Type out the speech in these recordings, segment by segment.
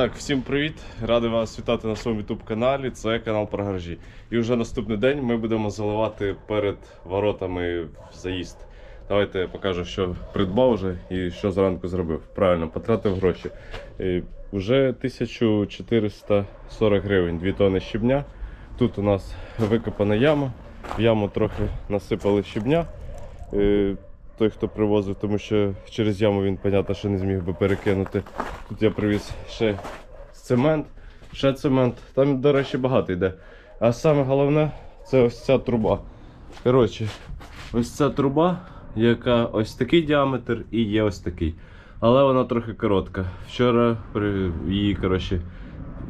Так, всім привіт! Радий вас вітати на своєму youtube каналі. Це канал про гаражі. І вже наступний день ми будемо заливати перед воротами в заїзд. Давайте я покажу, що придбав вже і що зранку зробив. Правильно, потратив гроші. Е, Вже 1440 гривень, 2 тонни щебня. Тут у нас викопана яма. В яму трохи насипали щебня. Той, хто привозив, тому що через яму він, понятно, що не зміг би перекинути. Тут я привіз ще цемент, ще цемент. Там, до речі, багато йде. А саме головне це ось ця труба. Коротше, ось ця труба, яка ось такий діаметр і є ось такий. Але вона трохи коротка. Вчора її коротше,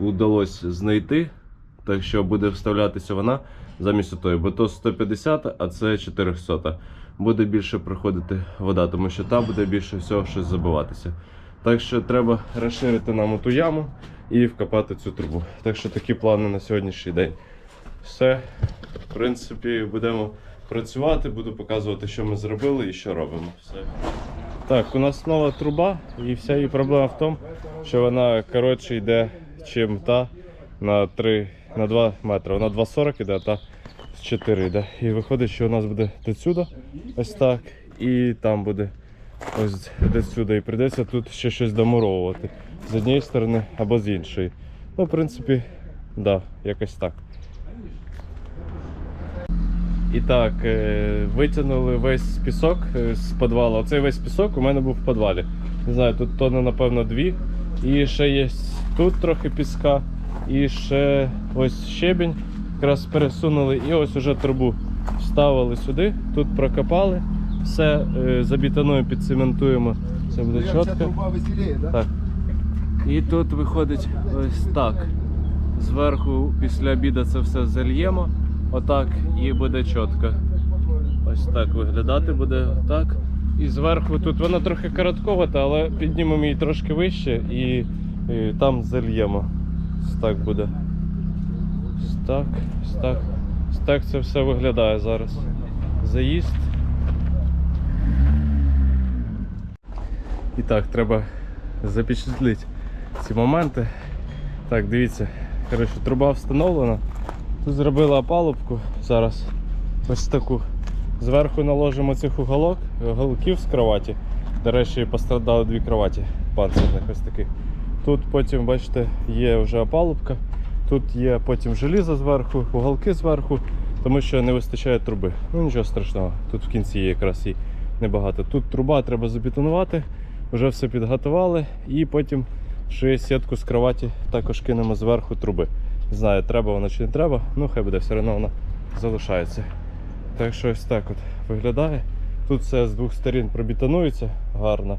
удалося знайти. Так що буде вставлятися вона замість тої, бо то 150, а це 400. Буде більше проходити вода, тому що там буде більше всього щось забиватися. Так що треба розширити нам ту яму і вкопати цю трубу. Так що такі плани на сьогоднішній день. Все, в принципі, будемо працювати, буду показувати, що ми зробили і що робимо. Все. Так, у нас нова труба, і вся її проблема в тому, що вона коротше йде, чим та на 3, на 2 метри. Вона 2,40 йде, а та з 4 йде. І виходить, що у нас буде до сюди, ось так, і там буде ось десь сюди. І прийдеться тут ще щось домуровувати з однієї сторони або з іншої. Ну, в принципі, да, якось так. І так, е, витягнули весь пісок е, з підвалу. Оцей весь пісок у мене був в підвалі. Не знаю, тут тони, напевно, дві. І ще є тут трохи піска. І ще ось щебінь. Якраз пересунули і ось уже трубу вставили сюди, тут прокопали, все е, забітонуємо, підцементуємо. Це буде чітко. труба веселіє. Так. І тут виходить ось так. Зверху після обіду це все зальємо. Отак і буде чітко. Ось так виглядати буде так. І зверху тут вона трохи коротковата, але піднімемо її трошки вище і, і там зальємо. Ось так буде. Ось так, ось так. Ось так це все виглядає зараз. Заїзд. І так, треба запечатлити ці моменти. Так, дивіться, коротше, труба встановлена. Тут зробили опалубку зараз ось таку. Зверху наложимо цих уголок, уголків з кроваті. До речі, пострадали дві кроваті панцирних ось таких. Тут потім, бачите, є вже опалубка. Тут є потім желізо зверху, уголки зверху, тому що не вистачає труби. Ну нічого страшного, тут в кінці є якраз і небагато. Тут труба треба забетонувати, вже все підготували і потім ще сітку з кроваті також кинемо зверху труби. Не знаю, треба вона чи не треба, ну хай буде, все одно вона залишається. Так що ось так от виглядає. Тут все з двох сторін пробетонується гарно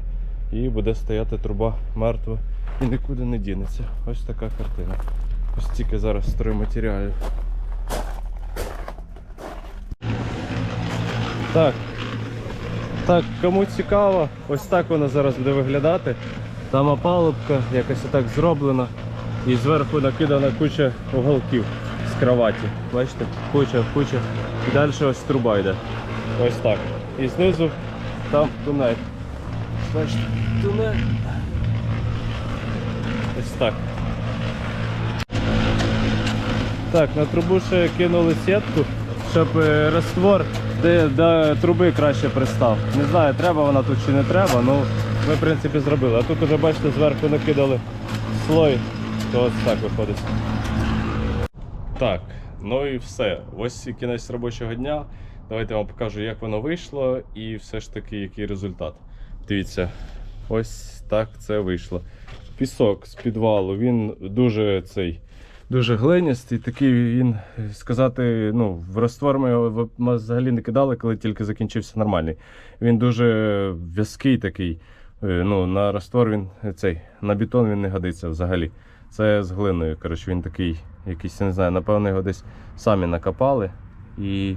і буде стояти труба мертва і нікуди не дінеться. Ось така картина. Ось тільки зараз стройматеріалів. Так. Так, кому цікаво, ось так вона зараз буде виглядати. Там опалубка якось отак зроблена. І зверху накидана куча уголків з кроваті. Бачите? Куча, куча. І далі ось труба йде. Ось так. І знизу там тунель. Бачите, тунель. Ось так. Так, на трубу ще кинули сітку, щоб е, раствор де до труби краще пристав. Не знаю, треба вона тут чи не треба, ну ми в принципі зробили. А тут уже бачите, зверху накидали слой, то ось так виходить. Так, ну і все. Ось і кінець робочого дня. Давайте я вам покажу, як воно вийшло, і все ж таки, який результат. Дивіться, ось так це вийшло. Пісок з підвалу, він дуже цей. Дуже глиністий, такий він сказати, ну, в раствор ми його взагалі не кидали, коли тільки закінчився нормальний. Він дуже в'язкий такий. Е, Ну, на раствор він цей, на бетон він не годиться взагалі. Це з глиною. Коротше, він такий, якийсь, я не знаю, напевно, його десь самі накопали і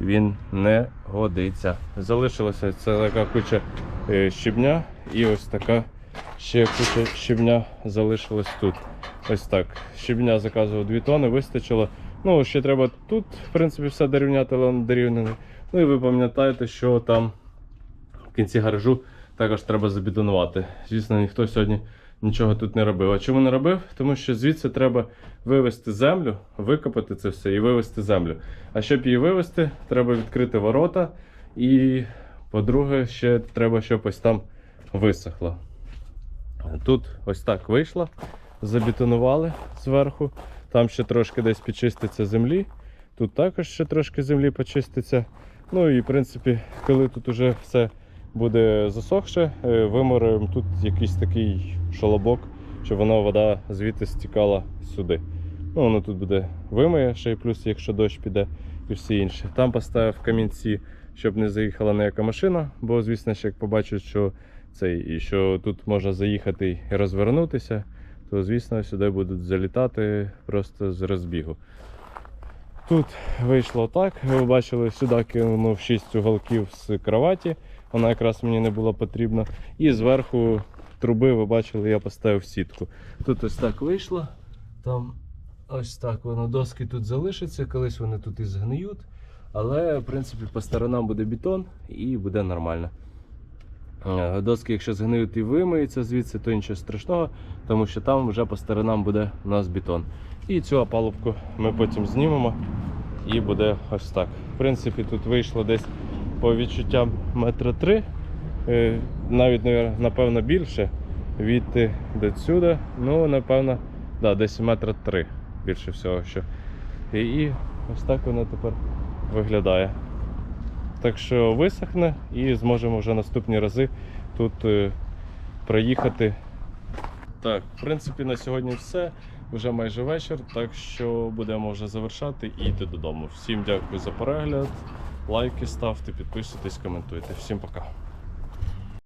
він не годиться. Залишилося це така куча е, щебня і ось така ще куча щебня залишилась тут. Ось так. Щебня заказував 2 тони, вистачило. Ну, ще треба тут, в принципі, все дорівняти, але дорівняне. Ну і ви пам'ятаєте, що там в кінці гаражу також треба забетонувати. Звісно, ніхто сьогодні нічого тут не робив. А чому не робив? Тому що звідси треба вивести землю, викопати це все і вивести землю. А щоб її вивести, треба відкрити ворота. І, по-друге, ще треба, щоб ось там висохло. Тут ось так вийшло, забетонували зверху. Там ще трошки десь підчиститься землі. Тут також ще трошки землі почиститься. Ну і в принципі, коли тут уже все буде засохше, е, виморюємо тут якийсь такий шолобок, щоб воно вода звідти стікала сюди. Ну, воно тут буде вимиє, ще й плюс, якщо дощ піде і все інше. Там поставив камінці, щоб не заїхала ніяка машина, бо, звісно, ще як побачать, що цей, і що тут можна заїхати і розвернутися, то звісно сюди будуть залітати просто з розбігу. Тут вийшло так. Ви бачили, сюди кинув 6 уголків з кроваті. Вона якраз мені не була потрібна. І зверху труби, ви бачили, я поставив сітку. Тут ось так вийшло. Там ось так воно доски тут залишаться, колись вони тут і згниють. Але, в принципі, по сторонам буде бетон і буде нормально. Е, Доски, якщо згниють і вимиються звідси, то нічого страшного, тому що там вже по сторонам буде у нас бетон. І цю опалубку ми потім знімемо і буде ось так. В принципі, тут вийшло десь по відчуттям метра три, е, навіть напевно більше від е, до сюди. Ну, напевно, да, десь метра три більше всього. Що. І, і ось так воно тепер виглядає. Так що висохне і зможемо вже наступні рази тут е, проїхати. Так, в принципі, на сьогодні все. Вже майже вечір, так що будемо вже завершати і йти додому. Всім дякую за перегляд. Лайки ставте, підписуйтесь, коментуйте. Всім пока.